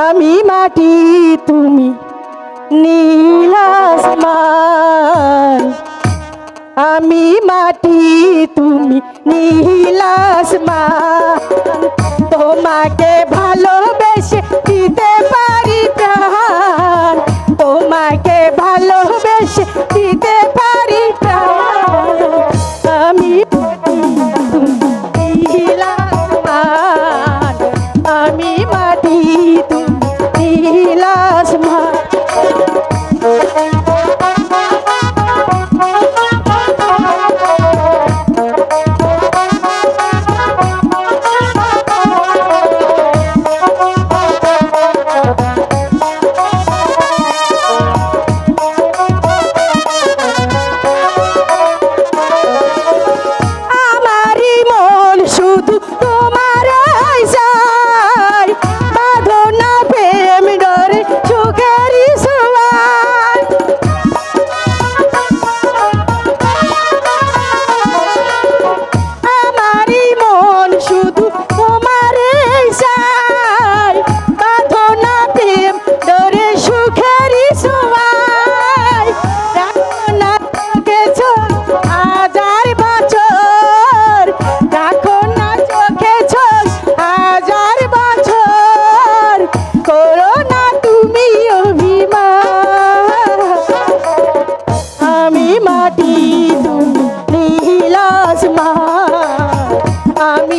আমি মাটি তুমি নীলাসমান আমি মাটি তুমি নীল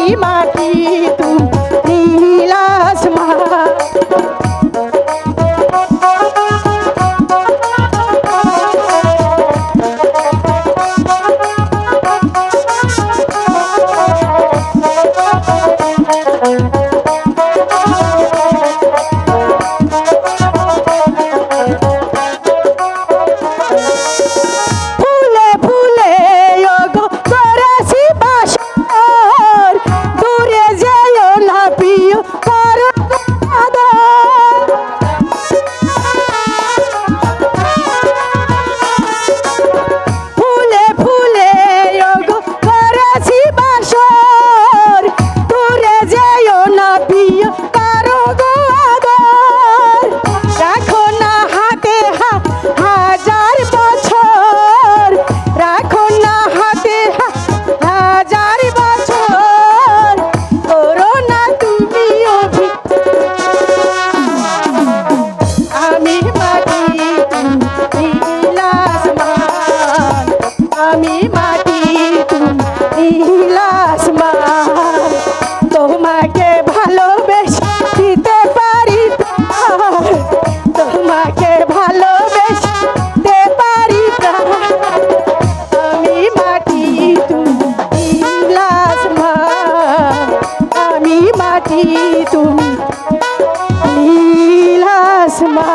আমি নীলাসমা